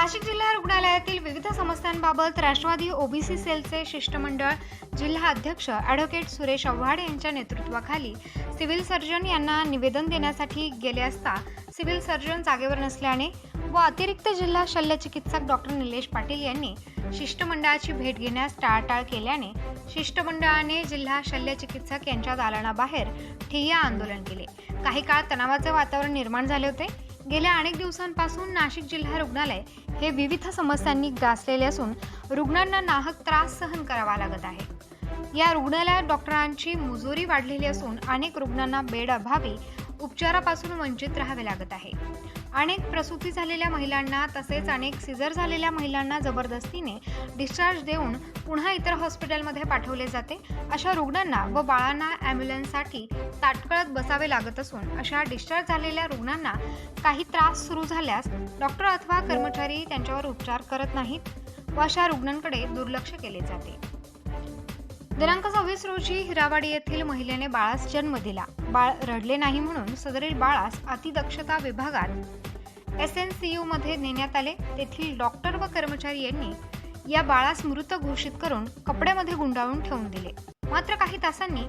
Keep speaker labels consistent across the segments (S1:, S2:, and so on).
S1: नाशिक जिल्हा रुग्णालयातील विविध समस्यांबाबत राष्ट्रवादी ओबीसी सेलचे शिष्टमंडळ जिल्हा अध्यक्ष ॲडव्होकेट सुरेश आव्हाड यांच्या नेतृत्वाखाली सिव्हिल सर्जन यांना निवेदन देण्यासाठी गेले असता सिव्हिल सर्जन जागेवर नसल्याने व अतिरिक्त जिल्हा शल्यचिकित्सक डॉक्टर निलेश पाटील यांनी शिष्टमंडळाची भेट घेण्यास टाळाटाळ केल्याने शिष्टमंडळाने जिल्हा शल्यचिकित्सक यांच्या दालनाबाहेर ठिय्या आंदोलन केले. काही काळ तणावाचे वातावरण निर्माण झाले होते. गेल्या अनेक दिवसांपासून नाशिक जिल्हा रुग्णालय हे विविध समस्यांनी गाजलेले असून रुग्णांना नाहक त्रास सहन करावा लागत आहे. या रुग्णालयात डॉक्टरांची मुजोरी वाढलेली असून अनेक रुग्णांना बेड अभावी उपचारापासून वंचित राहावे लागत आहे. अनेक प्रसूती झालेल्या महिलांना तसेच अनेक सिझर झालेल्या महिलांना जबरदस्तीने डिस्चार्ज देऊन पुन्हा इतर हॉस्पिटलमध्ये पाठवले जाते. अशा रुग्णांना व बाळांना ॲम्ब्युलन्ससाठी ताटकळत बसावे लागत असून अशा डिस्चार्ज झालेल्या रुग्णांना काही त्रास सुरू झाल्यास डॉक्टर अथवा कर्मचारी त्यांच्यावर उपचार करत नाहीत व अशा रुग्णांकडे दुर्लक्ष केले जाते. दिनांक सव्वीस रोजी हिरावाडी येथील महिलेने बाळास जन्म दिला. बाळ रडले नाही म्हणून सदरील बाळास अतिदक्षता विभागात एस एन सी मध्ये नेण्यात आले तेथील डॉक्टर व कर्मचारी यांनी या बाळास मृत घोषित करून कपड्यामध्ये गुंडाळून ठेवून दिले. मात्र काही तासांनी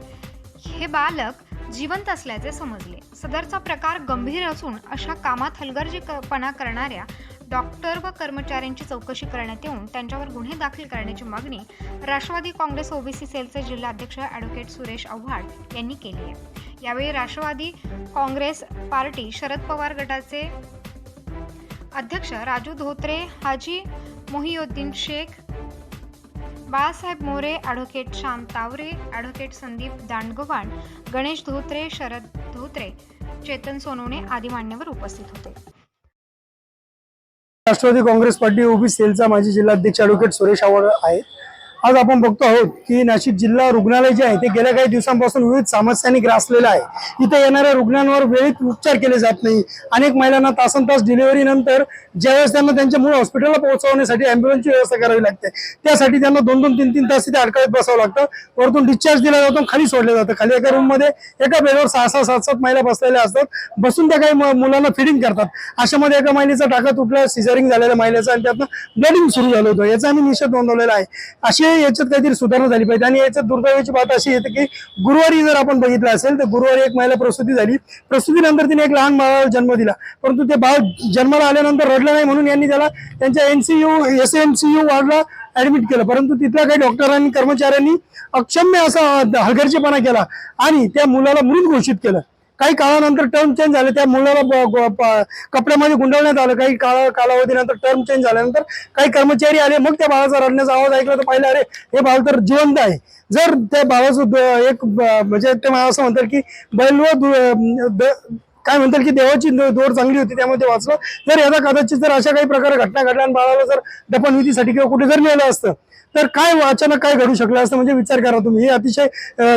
S1: हे बालक जिवंत असल्याचे समजले. सदरचा प्रकार गंभीर असून अशा कामात हलगर्जीपणा करणाऱ्या डॉक्टर व कर्मचाऱ्यांची चौकशी करण्यात येऊन त्यांच्यावर गुन्हे दाखल करण्याची मागणी राष्ट्रवादी काँग्रेस ओबीसी सेलचे जिल्हाध्यक्ष ॲडव्होकेट सुरेश आव्हाड यांनी केली आहे. यावेळी राष्ट्रवादी काँग्रेस पार्टी शरद पवार गटाचे अध्यक्ष राजू धोत्रे हाजी मोहिउद्दीन शेख बाळासाहेब मोरे ॲडव्होकेट श्याम तावरे ॲडव्होकेट संदीप दांडगोवाड गणेश धोत्रे शरद धोत्रे चेतन सोनवणे आदी मान्यवर उपस्थित होते.
S2: राष्ट्रवादी काँग्रेस पार्टी ओबीसी सेलचा माजी जिल्हाध्यक्ष ॲडव्होकेट सुरेश आव्हाड आहे आज आपण बघतो आहोत की नाशिक जिल्हा रुग्णालय जे आहे ते गेल्या काही दिवसांपासून विविध समस्यांनी ग्रासलेलं आहे. इथे येणाऱ्या रुग्णांवर वेळीत उपचार केले जात नाही. अनेक महिलांना तासन तास डिलिव्हरी नंतर ज्यावेळेस त्यांना त्यांच्या मूळ हॉस्पिटलला पोहोचवण्यासाठी अँब्युलन्सची व्यवस्था करावी लागते. त्यासाठी त्यांना दोन दोन तीन तीन तास तिथे अडकळत बसावं लागतं. वरतून डिस्चार्ज दिला जातो खाली सोडलं जातं. खाली एका रूममध्ये एका बेडवर सहा सहा सात सात महिला बसलेल्या असतात. बसून त्या काही मुलांना फिडिंग करतात. अशामध्ये एका महिलेचा टाका तुटला सिझरिंग झालेल्या महिलेचा आणि त्यातनं ब्लडिंग सुरू झालं होतं. याचा आम्ही निषेध नोंदवलेला आहे. अशी याच्यात काहीतरी सुधारणा झाली पाहिजे. आणि याच्यात दुर्दैवाची बात अशी येते की गुरुवारी जर आपण बघितलं असेल तर गुरुवारी एक महिला प्रसूती झाली. प्रसूतीनंतर तिने एक लहान बाळाला जन्म दिला. परंतु ते बाळ जन्माला आल्यानंतर रडलं नाही म्हणून यांनी त्याला त्यांच्या NCU S M C U वार्डला admit केलं. परंतु तिथल्या काही डॉक्टरांनी कर्मचाऱ्यांनी अक्षम्य असा हलगर्जीपणा केला आणि त्या मुलाला मृत घोषित केलं. काही काळानंतर टर्म चेंज झाले त्या मुलाला कपड्यामध्ये गुंडवण्यात आलं. काही काळा कालावधीनंतर टर्म चेंज झाल्यानंतर काही कर्मचारी आले. मग त्या बाळाचा रडण्याचा आवाज ऐकला तर पाहिलं अरे हे बाळ तर जिवंत आहे. जर त्या बाळाचं एक म्हणजे ते मला असं म्हणतात की बैल व दु- काय म्हणतात की देवाची दोर चांगली होती त्यामुळे ते वाचलं. जर याचा कदाचित जर अशा काही प्रकारे घटना घडल्या आणि बाळाला जर दफनविधीसाठी किंवा कुठे जर नेलं असतं तर काय अचानक काय घडू शकलं असतं? म्हणजे विचार करा तुम्ही. ही अतिशय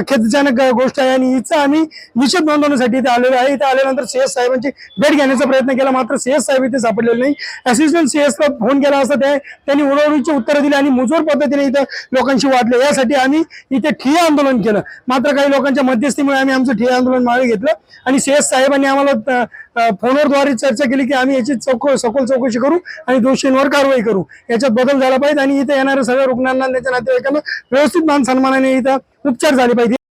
S2: खेदजनक गोष्ट आहे आणि हिचा आम्ही निषेध नोंदवण्यासाठी इथे आलेलो आहे. इथे आल्यानंतर सीएस साहेबांची भेट घेण्याचा प्रयत्न केला. मात्र सीएस साहेब इथे सापडलेले नाही. असिस्टंट सीएसला फोन केला असता ते त्यांनी उडवडीची उत्तरं दिली आणि मुजोर पद्धतीने इथं लोकांशी वाटलं यासाठी आम्ही इथे ठिय्या आंदोलन केलं. मात्र काही लोकांच्या मध्यस्थीमुळे आम्ही आमचं ठिय्या आंदोलन मागे घेतलं आणि सीएस साहेबांनी आम्हाला फोनवरद्वारे चर्चा केली की आम्ही याची चौक सखोल चौकशी करू आणि दोषींवर कारवाई करू. याच्यात बदल झाला पाहिजे आणि इथे येणाऱ्या सगळ्या रुग्णांना त्याच्या नातेवाईकांना व्यवस्थित मान सन्मानाने इथं उपचार झाले पाहिजे.